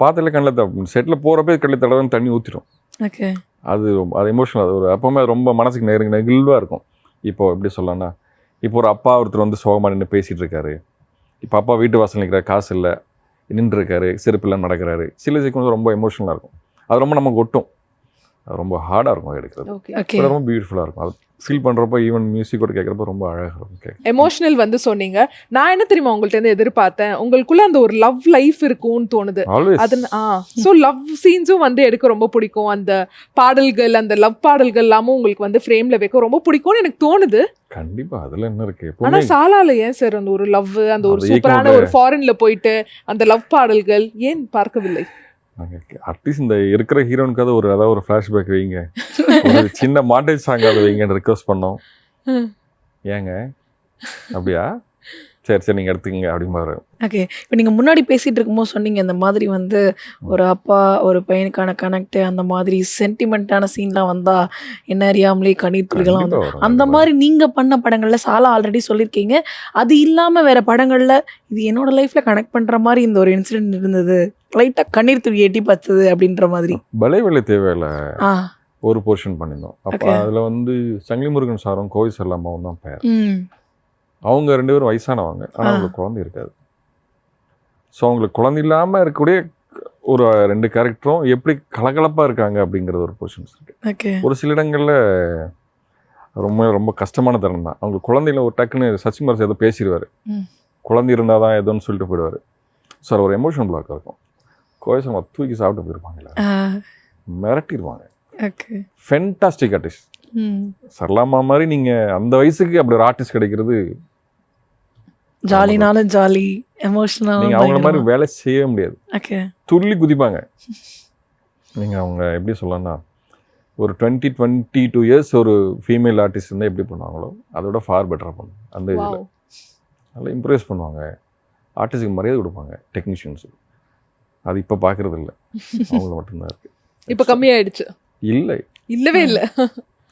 பார்த்துல கண்ணில் செட்டில் போகிறப்பே கண்ணில் தடவை தண்ணி ஊற்றிடும் ஓகே. அது அது எமோஷனல் அது ஒரு எப்போவுமே ரொம்ப மனசுக்கு நெருங்க நெகிழ்வாக இருக்கும். இப்போ எப்படி சொல்லலாம்னா இப்போ ஒரு அப்பா ஒருத்தர் வந்து சோகமாக நின்று பேசிகிட்டு இருக்காரு. இப்போ அப்பா வீட்டு வாசல் நிற்கிறார் காசு இல்லை நின்று இருக்காரு செருப்பு இல்லாம நடக்கிறாரு. சில சீக்கிரம் ரொம்ப எமோஷனலாக இருக்கும். அது ரொம்ப நமக்கு ஒட்டும். ரொம்ப ஹார்டாக இருக்கும் எடுக்கிறது. ஓகே ரொம்ப பியூட்டிஃபுல்லாக இருக்கும். அது ஃபீல் பண்ணுறப்போ ஈவன் மியூசிக்கோட கேட்குறப்ப ரொம்ப அழகாக இருக்கும் எமோஷனல் வந்து சொன்னீங்க. நான் என்ன தெரியுமா உங்கள்ட்ட இருந்து எதிர்பார்த்தேன்? உங்களுக்குள்ள அந்த ஒரு லவ் லைஃப் இருக்கும்னு தோணுது. அது ஆ ஸோ லவ் சீன்ஸும் வந்து எடுக்க ரொம்ப பிடிக்கும். அந்த பாடல்கள் அந்த லவ் பாடல்கள் எல்லாமும் உங்களுக்கு வந்து ஃப்ரேம்ல வைக்க ரொம்ப பிடிக்கும்னு எனக்கு தோணுது. கண்டிப்பாக அதில் என்ன இருக்குது ஆனா சாலால ஏன் சார் அந்த ஒரு லவ் அந்த ஒரு சூப்பரான ஒரு ஃபாரின்ல போயிட்டு அந்த லவ் பாடல்கள் ஏன் பார்க்கவில்லை? அட்லீஸ்ட் இந்த இருக்கிற ஹீரோனுக்காவது ஒரு ஏதாவது ஒரு ஃப்ளாஷ்பேக் வைங்க. ஒரு சின்ன மாண்டேஜ் சாங் அதை வைங்கன்னு ரிக்வஸ்ட் பண்ணோம். ஏங்க? அப்படியா? சரி சரி நீங்கள் எடுத்துக்கங்க அப்படிம்பாரு. ஓகே இப்போ நீங்கள் முன்னாடி பேசிகிட்டு இருக்கும்போது சொன்னீங்க இந்த மாதிரி வந்து ஒரு அப்பா ஒரு பையனுக்கான கனெக்ட் அந்த மாதிரி சென்டிமெண்ட்டான சீன்லாம் வந்தால் என்ன அறியாமலே கண்ணீர் துளிகள்லாம் வந்து அந்த. மாதிரி நீங்கள் பண்ண படங்களில் சாலா ஆல்ரெடி சொல்லியிருக்கீங்க அது இல்லாமல் வேற படங்களில் இது என்னோட லைஃப்பில் கனெக்ட் பண்ணுற மாதிரி இந்த ஒரு இன்சிடென்ட் இருந்தது. லைட்டாக கண்ணீர் துளி எட்டி பார்த்தது அப்படின்ற மாதிரி. பலே வேலை தேவையில்ல ஒரு போர்ஷன் பண்ணியிருந்தோம். அப்போ. அதில் வந்து சங்கிலி முருகன் சாரும் கோவை செல்லாமாவும் தான் பேர் அவங்க ரெண்டு பேரும் வயசானவங்க. ஆனால். அவங்களுக்கு குழந்தை இருக்காது. ஸோ அவங்களுக்கு குழந்தை இல்லாமல் இருக்கக்கூடிய ஒரு ரெண்டு கேரக்டரும் எப்படி கலகலப்பாக இருக்காங்க அப்படிங்கிறது ஒரு போர்ஷன்ஸ் இருக்கு. ஓகே ஒரு சில இடங்களில் ரொம்ப ரொம்ப கஷ்டமான தருணம் தான். அவங்க குழந்தையில ஒரு டக்குன்னு சச்சின் மாரஸ் ஏதோ பேசிடுவார். குழந்தை இருந்தால் தான் ஏதோன்னு சொல்லிட்டு போயிடுவார். சார் ஒரு எமோஷனல் பிளாக் இருக்கும். கோயசமா தூக்கி சாப்பிட்டு போயிருப்பாங்களே. மிரட்டிடுவாங்க ஃபென்டாஸ்டிக் ஆர்டிஸ்ட் சரளாமா மாதிரி நீங்கள் அந்த வயசுக்கு அப்படி ஒரு ஆர்டிஸ்ட் கிடைக்கிறது ஜாலினாலும் ஜாலி எமோஷனல் அவங்கள மாதிரி வேலை செய்யவே முடியாது. ஓகே துள்ளி குதிப்பாங்க. நீங்கள் அவங்க எப்படி சொல்லணும்னா ஒரு டுவெண்ட்டி டுவெண்ட்டி டூ இயர்ஸ் ஒரு ஃபீமேல் ஆர்டிஸ்ட் இருந்தால் எப்படி பண்ணுவாங்களோ அதோட ஃபார் பெட்டராக பண்ணும் அந்த இதில். நல்லா இம்ப்ரெஸ் பண்ணுவாங்க. ஆர்டிஸ்ட்டுக்கு மரியாதை கொடுப்பாங்க டெக்னீஷியன்ஸுக்கு அது இப்போ பார்க்குறது இல்லை. அவங்கள மட்டும்தான் இருக்குது இப்ப கம்மியாயிடுச்சு. இல்லை. இல்லவே இல்ல.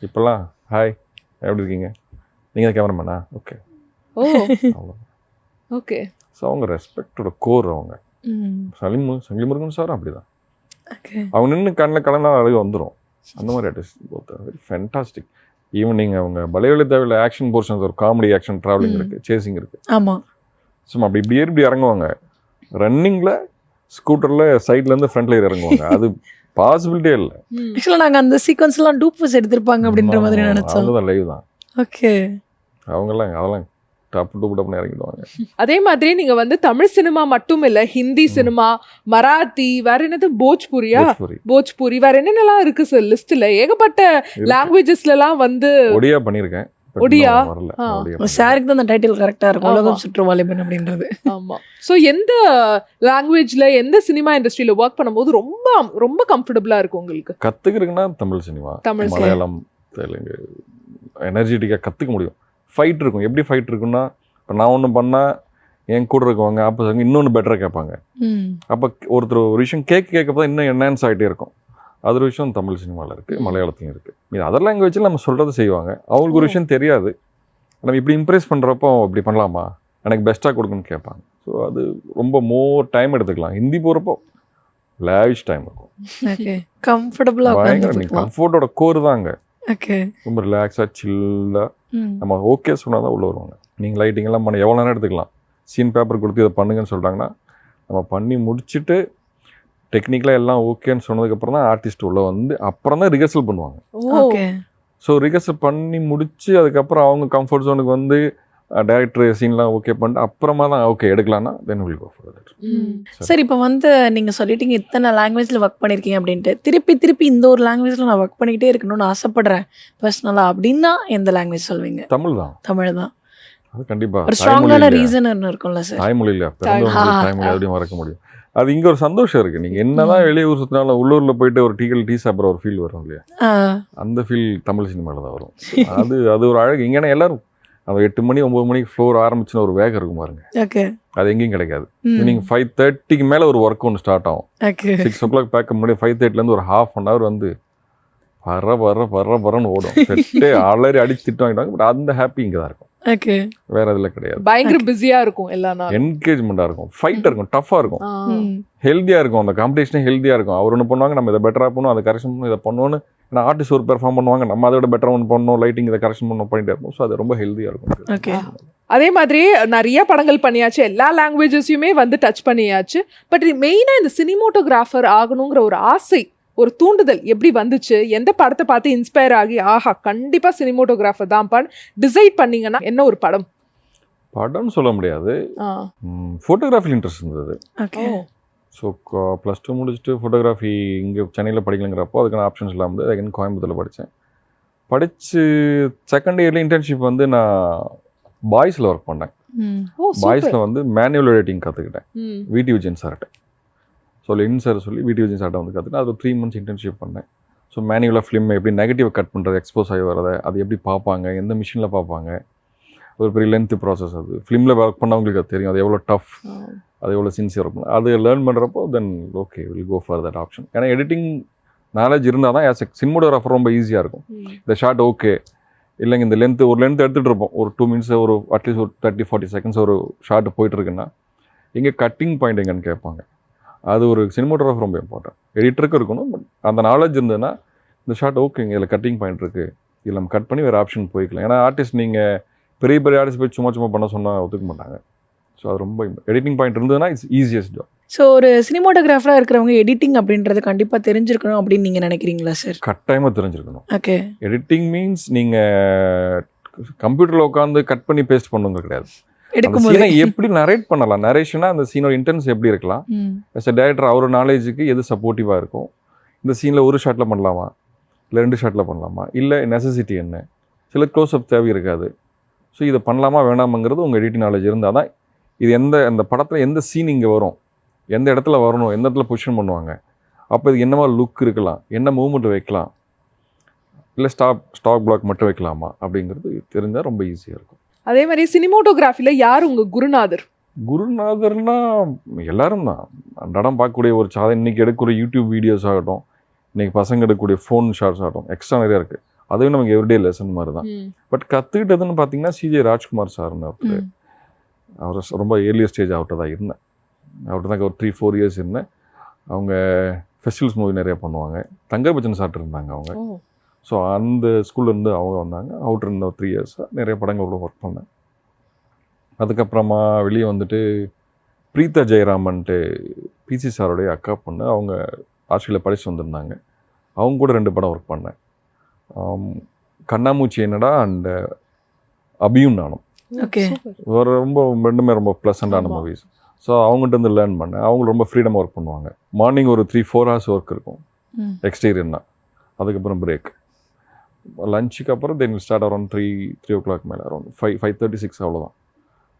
இப்போல்லாம் ஹாய் எப்படி இருக்கீங்க? நீங்கள் தான் கேமராமேனா ஓகே ஓ. ஓகே ஸோ அவங்க ரெஸ்பெக்டோட கோர் அவங்க. ம். சலிம் சங்கிலி முருகன் சாரும் அப்படி தான் ஓகே அவங்க நின்று கண்ணில் கலனா அழகு வந்துடும் அந்த மாதிரி artist both very fantastic evening அவங்க பலைவெளி தேவையில்ல ஆக்ஷன் போர்ஷன்ஸ் ஒரு காமெடி ஆக்ஷன் ட்ராவலிங். இருக்குது சேசிங் இருக்குது ஆமாம் சும்மா அப்படி இப்படி ஏறி இப்படி இறங்குவாங்க. ரன்னிங்கில் ஸ்கூட்டரில் சைட்லேருந்து ஃப்ரண்ட்ல இறங்குவாங்க. அது பாசிபிலிட்டியே இல்லை. ஆக்சுவலாக நாங்கள் அந்த சீக்வன்ஸ்லாம் டூப்ஸ் எடுத்திருப்பாங்க அப்படின்ற மாதிரி நினச்சோம். அவங்க தான் லைவ் தான். ஓகே அவங்கெல்லாம் அதெல்லாம் டப்பு டப்பு டப்புன்னு இறங்கிடுவாங்க அதே மாதிரி நீங்க வந்து தமிழ் சினிமா மட்டும் இல்ல ஹிந்தி சினிமா மராத்தி வேற என்னது? போஜ்புரியா? போஜ்புரி. போஜ்புரி வேற என்னென்னலாம் இருக்கு சார் லிஸ்ட்ல ஏகப்பட்ட இருக்கு. லாங்குவேஜஸ்ல எல்லாம் வந்து ஒடியா பண்ணியிருக்கேன் ஒடியா? சாருக்கு தான் அந்த டைட்டில் கரெக்டாக இருக்கும். உலகம் சுற்று வாலிபன் அப்படின்றது. ஆமா. சோ எந்த லாங்குவேஜ்ல எந்த சினிமா இண்டஸ்ட்ரியில ஒர்க் பண்ணும்போது ரொம்ப ரொம்ப கம்ஃபர்டபுளா இருக்கும் உங்களுக்கு? கத்துக்கிறதுக்குன்னா தமிழ் சினிமா தமிழ். மலையாளம் தெலுங்கு எனர்ஜெட்டிக்காக கற்றுக்க முடியும். ஃபைட் இருக்கும். எப்படி ஃபைட் இருக்குன்னா இப்போ நான் ஒன்று பண்ணால் என் கூட இருக்கவங்க ஆப்போசிட் இன்னொன்று பெட்டராக கேட்பாங்க. அப்போ ஒருத்தர் ஒரு விஷயம் கேட்க கேட்க தான் இன்னும் என்ஹான்ஸ் ஆகிட்டே இருக்கும். அது ஒரு விஷயம் தமிழ் சினிமாவில் இருக்குது மலையாளத்துலையும் இருக்குது இது அதர் லாங்குவேஜில் நம்ம சொல்கிறது செய்வாங்க. அவங்களுக்கு ஒரு விஷயம் தெரியாது. நம்ம இப்படி இம்ப்ரெஸ் பண்ணுறப்போ இப்படி பண்ணலாமா? எனக்கு பெஸ்ட்டாக கொடுக்குன்னு கேட்பாங்க. ஸோ அது ரொம்ப மோர் டைம் எடுத்துக்கலாம். ஹிந்தி போகிறப்போ லேவிஷ் டைம் இருக்கும். கம்ஃபர்டபுளாக கம்ஃபர்ட்டோட கோர் தாங்க. ஓகே ரொம்ப ரிலாக்ஸாக சில்லாக நம்ம ஓகே சொன்னால் தான் உள்ளே வருவாங்க. நீங்கள் லைட்டிங் எல்லாம் பண்ண எவ்வளோ நேரம் எடுத்துக்கலாம்? சீன் பேப்பர் கொடுத்து இதை பண்ணுங்கன்னு சொல்கிறாங்கன்னா நம்ம பண்ணி முடிச்சுட்டு டெக்னிக்கலாக எல்லாம் ஓகேன்னு சொன்னதுக்கப்புறம் தான் ஆர்டிஸ்ட் உள்ளே வந்து அப்புறம் தான் ரிஹர்சல் பண்ணுவாங்க ஓகே ஸோ ரிஹர்சல் பண்ணி முடிச்சு அதுக்கப்புறம் அவங்க கம்ஃபர்ட் ஜோனுக்கு வந்து டேரக்டர் சீன்லாம் ஓகே பண்ணிட்டு அப்புறமா தான் ஓகே எடுக்கலாம்னா தென் வில் கோ ஃபார். சரி இப்போ வந்து நீங்கள் சொல்லிட்டீங்க இத்தனை லாங்குவேஜில் ஒர்க் பண்ணியிருக்கீங்க அப்படின்ட்டு. திருப்பி திருப்பி இந்த ஒரு லாங்குவேஜில் நான் ஒர்க் பண்ணிக்கிட்டே இருக்கணும்னு ஆசைப்படுறேன் பர்சனலாக அப்படின்னா எந்த லாங்குவேஜ் சொல்வீங்க? தமிழ் தான் தமிழ் தான் அது கண்டிப்பாக ஒரு ஸ்ட்ராங்கான ரீசன் ஒன்று இருக்கும்ல சார் தாய்மொழியில். தாய்மொழி எப்படியும் மறக்க முடியும் அது இங்கே ஒரு சந்தோஷம் இருக்குது நீங்கள் என்னதான் வெளியூர் சுற்றினாலும் உள்ளூரில் போயிட்டு ஒரு டீ டீ சாப்பிட்ற ஒரு ஃபீல் வரும் இல்லையா? அந்த ஃபீல் தமிழ் சினிமாவில் தான் வரும். அது அது ஒரு அழகு. இங்கேனா எல்லாரும் அந்த எட்டு மணி ஒம்பது மணிக்கு ஃப்ளோர் ஆரம்பிச்சுன்னு ஒரு வேகம் இருக்கும் பாருங்க. அது எங்கேயும் கிடைக்காது. ஈவினிங் ஃபைவ் தேர்ட்டிக்கு மேலே ஒரு ஒர்க் ஒன்று ஸ்டார்ட் ஆகும். சிக்ஸ் ஓ கிளாக் பேக்க முன்னாடி ஃபைவ் தேர்ட்டிலேருந்து ஒரு ஹாஃப் அன் ஹவர் வந்து வர வர வர வரன்னு ஓடும். செட்டே அலறி அடிச்சு திட்டு வாங்கிட்டாங்க பட் அந்த ஹாப்பி இங்கே தான் இருக்கும். ஓகே வேற இதில் கிடையாது. பயங்கர பிஸியா இருக்கும் எல்லா நாளும். என்கேஜ்மெண்ட்டாக இருக்கும். ஃபைட்டாக இருக்கும். டஃப்பாக இருக்கும். ஆ. ஹெல்த்தியாக இருக்கும். அந்த காம்படிஷனே ஹெல்த்தியாக இருக்கும். அவர் ஒன்று பண்ணுவாங்க நம்ம இதை பெட்டராக பண்ணுவோம் அதை கரெக்ஷன் பண்ணுவோம் இதை பண்ணுவோன்னு ஏன்னா ஆர்டிஸ்ட் ஒரு பெர்ஃபார்ம் பண்ணுவாங்க நம்ம அதை விட பெட்டராக ஒன்று பண்ணணும் லைட்டிங் இதை கரெக்ஷன் பண்ணணும் பண்ணிட்டே இருப்போம். ஸோ அது ரொம்ப ஹெல்த்தியாக இருக்கும். ஓகே அதே மாதிரி நிறைய படங்கள் பண்ணியாச்சு. எல்லா லாங்குவேஜஸையுமே வந்து டச் பண்ணியாச்சு. பட் மெயினா இந்த சினிமோட்டோகிராஃபர் ஆகணுங்கிற ஒரு ஆசை ஒரு தூண்டுதல் எப்படி வந்துச்சு எந்த படத்தை பார்த்து இன்ஸ்பயர் ஆகி ஆஹா கண்டிப்பா சினிமோட்டோகிராஃபர் தான் டிசைட் பண்ணீங்கன்னா என்ன ஒரு படம்? படம்னு சொல்ல முடியாது. ஆ. ஃபோட்டோகிராஃபில் இன்ட்ரெஸ்ட் இருந்தது. ஸோ ப்ளஸ் டூ முடிச்சுட்டு ஃபோட்டோகிராஃபி இங்கே சென்னையில் படிக்கலங்கிறப்போ அதுக்கான ஆப்ஷன்ஸ் இல்லாமல் இருந்தது அதுக்கு கோயம்புத்தூரில் படித்தேன். படித்து செகண்ட் இயர்ல இன்டர்ன்ஷிப் வந்து நான் பாய்ஸில் ஒர்க் பண்ணேன். ம். ஓ சூப்பர் பாய்ஸில் வந்து மேனுவல் எடிட்டிங் கற்றுக்கிட்டேன் ம். விடி விஜயன் சார்கிட்ட ஸோ லென் சார் சொல்லி வீடியோ ஜின் சார்ட்ட வந்து கற்றுட்டு அது த்ரீ மந்த்ஸ் இன்டர்ன்ஷிப் பண்ணேன். ஸோ மேனுவலாக ஃபிலிம் எப்படி நெகட்டிவ் கட் பண்ணுறது எக்ஸ்போஸ் ஆகி வரதை அது எப்படி பார்ப்பாங்க எந்த மிஷினில் பார்ப்பாங்க? ஒரு பெரிய லென்த் ப்ராசஸ் அது. ஃபிலிமில் ஒர்க் பண்ணவங்களுக்கு அது தெரியும். அது எவ்வளோ டஃப் அது எவ்வளோ சின்சியர் இருக்கும். அது லேர்ன் பண்ணுறப்போ then okay will go for that option ஏன்னா எடிட்டிங் நாலேஜ் இருந்தால் தான் ஆஸ் எ சினிமோடோகிராஃபர் ரொம்ப ஈஸியாக இருக்கும். இந்த ஷார்ட் ஓகே இல்லைங்க இந்த லென்த் ஒரு லென்த் எடுத்துகிட்டு இருப்போம். ஒரு டூ மினிட்ஸ் ஒரு அட்லீஸ்ட் ஒரு தேர்ட்டி ஃபார்ட்டி செகண்ட்ஸ் ஒரு ஷார்ட் போயிட்டு இருக்குன்னா இங்கே கட்டிங் பாயிண்ட் எங்கன்னு கேட்பாங்க. அது ஒரு சினிமோட்டோகிராஃபர் ரொம்ப இம்பார்ட்டன்ட் எடிட்டருக்கு இருக்கணும் பட் அந்த நாலேஜ் இருந்ததுன்னா இந்த ஷார்ட் ஓகேங்க இதில் கட்டிங் பாயிண்ட் இருக்குது இதில் நம்ம கட் பண்ணி வேறு ஆப்ஷன் போய்க்கலாம். ஏன்னா ஆர்டிஸ்ட் நீங்கள் பெரிய பெரிய ஆர்டிஸ்ட் போய் சும்மா சும்மா பண்ண சொன்னால் ஒத்துக்க மாட்டாங்க. ஸோ அது ரொம்ப எடிட்டிங் பாயிண்ட் இருந்ததுன்னா இட்ஸ் ஈஸியஸ்ட் ஜாப் ஸோ ஒரு சினிமாட்டோகிராஃபராக இருக்கிறவங்க எடிட்டிங் அப்படின்றது கண்டிப்பாக தெரிஞ்சிருக்கணும் அப்படின்னு நீங்கள் நினைக்கிறீங்களா சார் கட்டாயமாக தெரிஞ்சிருக்கணும். ஓகே எடிட்டிங் மீன்ஸ் நீங்கள் கம்ப்யூட்டரில் உட்காந்து கட் பண்ணி பேஸ்ட் பண்ணுங்க கிடையாது. எடுக்கும்போது. எப்படி நரேட் பண்ணலாம்? நரேஷனா அந்த சீனோட இன்டென்ஸ் எப்படி இருக்கலாம்? எஸ் டேரக்டர் அவர் நாலேஜுக்கு எது சப்போர்ட்டிவாக இருக்கும்? இந்த சீனில் ஒரு ஷாட்டில் பண்ணலாமா? இல்லை ரெண்டு ஷாட்டில் பண்ணலாமா? இல்லை நெசசிட்டி என்ன? சில க்ளோஸ்அப் தேவை இருக்காது. ஸோ இதை பண்ணலாமா வேணாமாங்கிறது உங்கள் எடிட்டிங் நாலேஜ் இருந்தால் தான் இது எந்த அந்த படத்தில் எந்த சீன் இங்கே வரும்? எந்த இடத்துல வரணும்? எந்த இடத்துல பொசிஷன் பண்ணுவாங்க? அப்போ இது என்னவா லுக் இருக்கலாம்? என்ன மூவ்மெண்ட் வைக்கலாம்? இல்லை ஸ்டாப் ஸ்டாக் பிளாக் மட்டும் வைக்கலாமா? அப்படிங்கிறது தெரிஞ்சால் ரொம்ப ஈஸியாக இருக்கும். அதே மாதிரி சினிமோட்டோகிராஃபில யார் உங்க குருநாதர்? குருநாதர்னா எல்லாரும் தான். அன்றாடம் பார்க்கக்கூடிய ஒரு சாதனை. இன்னைக்கு எடுக்கக்கூடிய யூடியூப் வீடியோஸ் ஆகட்டும் இன்னைக்கு பசங்க எடுக்கக்கூடிய ஃபோன் ஷார்ட்ஸ் ஆகட்டும் எக்ஸ்ட்ரா நிறையா இருக்குது அதுவும் நமக்கு எவ்ரிடே லெசன் மாதிரி தான் பட் கற்றுக்கிட்டதுன்னு பார்த்தீங்கன்னா சிஜே ராஜ்குமார் சார்னு ஒருத்தர். அவர் ரொம்ப ஏர்லியர் ஸ்டேஜ் அவர்கிட்ட தான் இருந்தேன். அவர்கிட்ட தான் ஒரு த்ரீ ஃபோர் இயர்ஸ் இருந்தேன். அவங்க ஃபெஸ்டிவல்ஸ் மூவி நிறைய பண்ணுவாங்க. தங்கர் பச்சன் சார்ட்டு இருந்தாங்க அவங்க. ஸோ அந்த ஸ்கூல்லேருந்து அவங்க வந்தாங்க. அவுட்டர் இருந்த த்ரீ இயர்ஸாக நிறைய படங்களோட ஒர்க் பண்ணேன். அதுக்கப்புறமா வெளியே வந்துட்டு பிரீதா ஜெயராமன்ட்டு பிசி சாரோடைய அக்கா பொண்ணு அவங்க ஆஸ்திரேலியா படிச்சு வந்திருந்தாங்க. அவங்க கூட ரெண்டு படம் ஒர்க் பண்ணேன். கண்ணாமூச்சி என்னடா அண்ட் அபியும் நானும். ஓகே ரொம்ப ரெண்டுமே ரொம்ப ப்ளசண்டான. மூவிஸ் ஸோ அவங்ககிட்ட இருந்து லேர்ன் பண்ணேன். அவங்க ரொம்ப ஃப்ரீடமாக ஒர்க் பண்ணுவாங்க. மார்னிங் ஒரு த்ரீ ஃபோர் ஹவர்ஸ் ஒர்க் இருக்கும். எக்ஸ்டீரியர்னா அதுக்கப்புறம் பிரேக் லஞ்சுக்கு அப்புறம் then start around three three o'clock மேலே around five five thirty six அவ்வளோதான்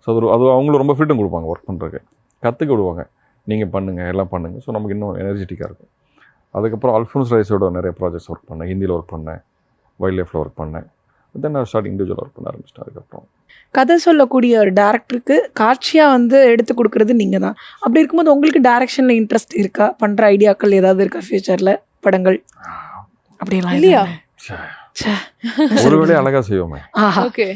ஸோ அது அது அவங்களும் ரொம்ப ஃப்ரீடம் கொடுப்பாங்க ஒர்க் பண்ணுறதுக்கு கற்றுக்க விடுவாங்க. நீங்கள் பண்ணுங்கள் எல்லாம் பண்ணுங்கள் ஸோ நமக்கு இன்னும் எனர்ஜெட்டிக்காக இருக்கும். அதுக்கப்புறம் அல்ஃபோன்ஸ் ரைஸோட நிறைய ப்ராஜெக்ட்ஸ் ஒர்க் பண்ணேன். ஹிந்தியில் ஒர்க் பண்ணேன். வைல்ட் லைஃப்பில் ஒர்க் பண்ணேன். தென் நான் ஸ்டார்ட் இண்டிவிஜுவல் ஒர்க் பண்ண ஆரம்பிச்சிட்டேன் அதுக்கப்புறம். கதை சொல்லக்கூடிய ஒரு டேரக்டருக்கு காட்சியாக வந்து எடுத்து கொடுக்கறது நீங்கள் தான் அப்படி இருக்கும்போது உங்களுக்கு டைரக்ஷனில் இன்ட்ரெஸ்ட் இருக்கா? பண்ணுற ஐடியாக்கள் ஏதாவது இருக்கா ஃபியூச்சரில் படங்கள்? அப்படியெல்லாம் இல்லையா? எதுவும் இல்ல. ச்சே. ஒரு வேலையை அழகாக செய்வோமே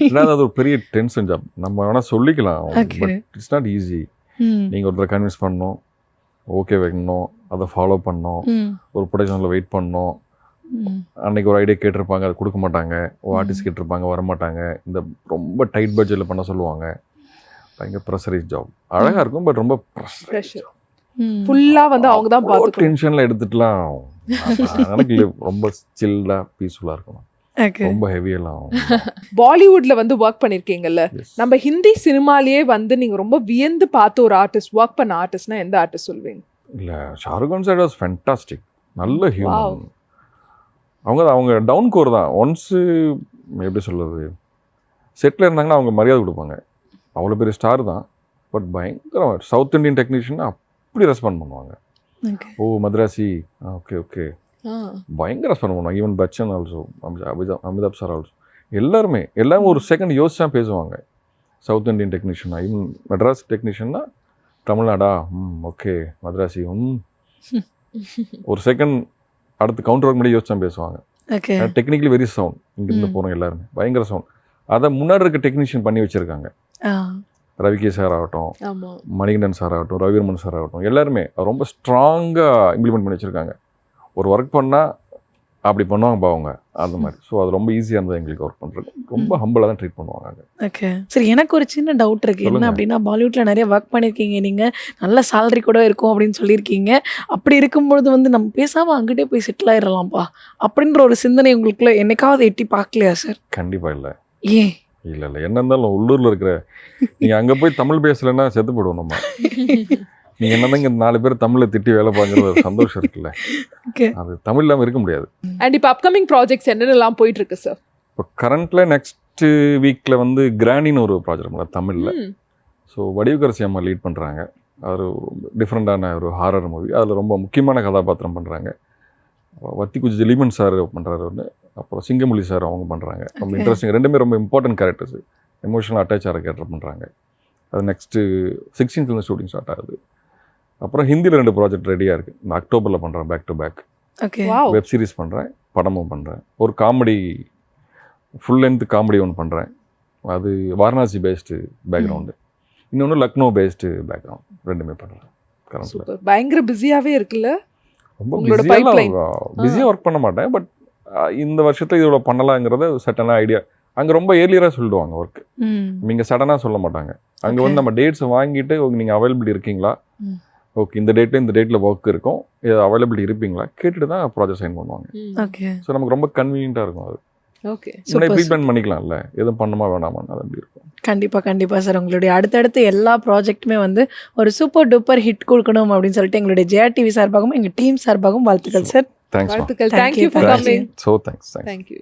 இல்லாத அது ஒரு பெரிய டென்ஷன் ஜாப் நம்ம வேணால் சொல்லிக்கலாம். பட் இட்ஸ் நாட் ஈஸி நீங்கள் ஒருத்தரை கன்வின்ஸ் பண்ணணும் ஓகே வைக்கணும் அதை ஃபாலோ பண்ணணும் ஒரு ப்ரொடக்ஷனில் வெயிட் பண்ணணும். அன்னைக்கு ஒரு ஐடியா கேட்டிருப்பாங்க அது கொடுக்க மாட்டாங்க ஒரு ம். ஆர்டிஸ்ட் கேட்டிருப்பாங்க வர மாட்டாங்க இந்த ரொம்ப டைட் பட்ஜெட்டில் பண்ண சொல்லுவாங்க பயங்கர ப்ரெஷரைஸ் ஜாப் அழகாக இருக்கும் பட் ரொம்ப ப்ரெஷர் Pressure. ம். ஃபுல்லா வந்து அவங்க தான் டென்ஷனில் எடுத்துட்டுலாம் எனக்கு ரொம்ப சில்டாக பீஸ்ஃபுல்லாக இருக்கணும். ரொம்ப ஹெவியெல்லாம் பாலிவுட்ல *laughs* வந்து ஒர்க் பண்ணிருக்கீங்கல்ல? நம்ம ஹிந்தி சினிமாலேயே வந்து நீங்க ரொம்ப வியந்து பார்த்த ஒரு ஆர்டிஸ்ட் ஒர்க் பண்ண ஆர்டிஸ்ட்னா எந்த ஆர்டிஸ்ட் சொல்வீங்க? இல்லை ஷாருக்கான் சைட் வாஸ் ஃபென்டாஸ்டிக் நல்ல. ஹியூமன் அவங்க அவங்க டவுன் கோர் தான். ஒன்ஸு எப்படி சொல்கிறது செட்டில் இருந்தாங்கன்னா அவங்க மரியாதை கொடுப்பாங்க. அவ்வளோ பெரிய ஸ்டார் தான். பட் பயங்கரம் சவுத் இந்தியன் டெக்னீஷியன் அப்படி ரெஸ்பாண்ட் பண்ணுவாங்க. ஓ மദ്രാசி ஓகே ஓகே பயங்கர ரெஸ்பாண்ட் பண்ணுவாங்க. Even Bachchan also Amitabh Amitabh sir also எல்லாருமே எல்லாரும் ஒரு செகண்ட் யோசிச்சா பேசுவாங்க. சவுத் இந்தியன் டெக்னீஷியனா ஈவன் மெட்ராஸ் டெக்னீஷியன்னா தமிழ்நாடா? ம் ஓகே மദ്രാசி ம். *laughs* ஒரு செகண்ட் அடுத்து கவுண்டர் ஒர்க் முன்னாடி யோசிச்சா பேசுவாங்க. டெக்னிக்கலி வெரி சவுண்ட் இங்கிருந்து. போகிறோம் எல்லாருமே. பயங்கர சவுண்ட் அதை முன்னாடி இருக்க டெக்னீஷியன் பண்ணி வச்சுருக்காங்க. ரவிகே சார் ஆகட்டும் மணிகண்டன் சார் ஆகட்டும் ரவிவர்மன் சார் ஆகட்டும் எல்லாருமே ரொம்ப ஸ்ட்ராங்காக இம்ப்ளிமெண்ட் பண்ணி வச்சுருக்காங்க. ஒரு ஒர்க் பண்ணால் அப்படி பண்ணுவாங்க பாவங்க அந்த மாதிரி. ஸோ அது ரொம்ப ஈஸியாக இருந்தது எங்களுக்கு ஒர்க் பண்ணுறது ரொம்ப ஹம்பிளாக தான் ட்ரீட் பண்ணுவாங்க அங்க. ஓகே சரி எனக்கு ஒரு சின்ன டவுட் இருக்கு. என்ன. அப்படின்னா பாலிவுட்ல நிறைய ஒர்க் பண்ணியிருக்கீங்க நீங்க. நல்ல salary கூட இருக்கும் அப்படின்னு சொல்லியிருக்கீங்க. அப்படி இருக்கும்பொழுது வந்து நம்ம பேசாம அங்கிட்டே போய் செட்டில் ஆயிடலாம்ப்பா அப்படின்ற ஒரு சிந்தனை உங்களுக்குள்ள என்னைக்காவது எட்டி பார்க்கலையா சார் கண்டிப்பாக இல்லை. ஏன்? இல்லை இல்லை. என்ன இருந்தாலும் உள்ளூரில் இருக்கிற நீங்கள் அங்கே போய் தமிழ் பேசலைன்னா செத்து போடுவோம் நம்ம. *laughs* நீங்கள் என்னதான் இங்கே நாலு பேர் தமிழில் திட்டி வேலை பார்க்குறது ஒரு சந்தோஷம் இருக்குல்ல. அது தமிழ் இல்லாமல் இருக்க முடியாது. அண்ட் இப்போ அப்கமிங் ப்ராஜெக்ட்ஸ் என்னென்னலாம் போயிட்டு இருக்கு சார் இப்போ கரண்ட்டில் நெக்ஸ்ட் வீக்கில் வந்து கிராண்டின்னு ஒரு ப்ராஜெக்ட் தமிழில். ஸோ வடிவுக்கரசி அம்மா லீட் பண்ணுறாங்க அது டிஃப்ரெண்ட்டான ஒரு ஹாரர் மூவி அதில் ரொம்ப முக்கியமான கதாபாத்திரம் பண்ணுறாங்க வத்தி குச்சி ஜெலிமன் சார் பண்ணுறாரு ஒன்று அப்புறம் சிங்கமொழி சார் அவங்க பண்ணுறாங்க ரொம்ப. இன்ட்ரெஸ்டிங் ரெண்டுமே ரொம்ப இம்பார்ட்டன்ட் கேரக்டர்ஸ் எமோஷனல் அட்டாச் ஆகிற கேரக்டர் பண்ணுறாங்க அது நெக்ஸ்ட்டு சிக்ஸ்டீன்த்ல ஷூட்டிங் ஸ்டார்ட் ஆகுது. அப்புறம் ஹிந்தியில் ரெண்டு ப்ராஜெக்ட் ரெடியாக இருக்குது இந்த அக்டோபரில் பண்ணுறேன் back to back okay web series பண்ணுறேன் படமும் பண்ணுறேன் ஒரு காமெடி ஃபுல் லென்த் காமெடி ஒன்று பண்ணுறேன் அது வாரணாசி பேஸ்டு பேக்ரவுண்டு இன்னொன்று லக்னோ பேஸ்டு பேக்ரவுண்ட் ரெண்டுமே பண்ணுறேன் சூப்பர் பயங்கர பிஸியாவே இருக்குல்ல? ரொம்ப பிஸியாக ஒர்க் பண்ண மாட்டேன் பட் இந்த வருஷத்துல இதோட பண்ணலாங்கிறத சட்டனாக ஐடியா அங்கே ரொம்ப ஏர்லியராக சொல்லிடுவாங்க ஒர்க் ம். இங்கே சடனாக சொல்ல மாட்டாங்க. அங்கே. வந்து நம்ம டேட்ஸ் வாங்கிட்டு நீங்கள் அவைலபிள் இருக்கீங்களா? ம். ஓகே இந்த டேட்டில் இந்த டேட்டில் ஒர்க் இருக்கும். அவைலபிள் இருப்பீங்களா? கேட்டுட்டு தான் ப்ராஜெக்ட் சைன் பண்ணுவாங்க. ஓகே ஸோ நமக்கு ரொம்ப கன்வீனியண்ட்டாக இருக்கும் அது. ஓகே Super, முன்னாடி ப்ரீ super. பிளான் பண்ணிக்கலாம்ல. எதுவும் பண்ணுமா வேணாமான்னு அது அப்படி இருக்கும். கண்டிப்பாக கண்டிப்பாக சார் உங்களுடைய அடுத்தடுத்த எல்லா ப்ராஜெக்ட்டுமே வந்து ஒரு சூப்பர் டூப்பர் ஹிட் கொடுக்கணும் அப்படின்னு சொல்லிட்டு எங்களுடைய ஜெயா டிவி சார்பாகவும் எங்கள் டீம் சார்பாகவும் வாழ்த்துக்கள் சார் தேங்க்ஸ் வாழ்த்துக்கள். Thank thank you you, for thank you. Coming so thanks thanks thank you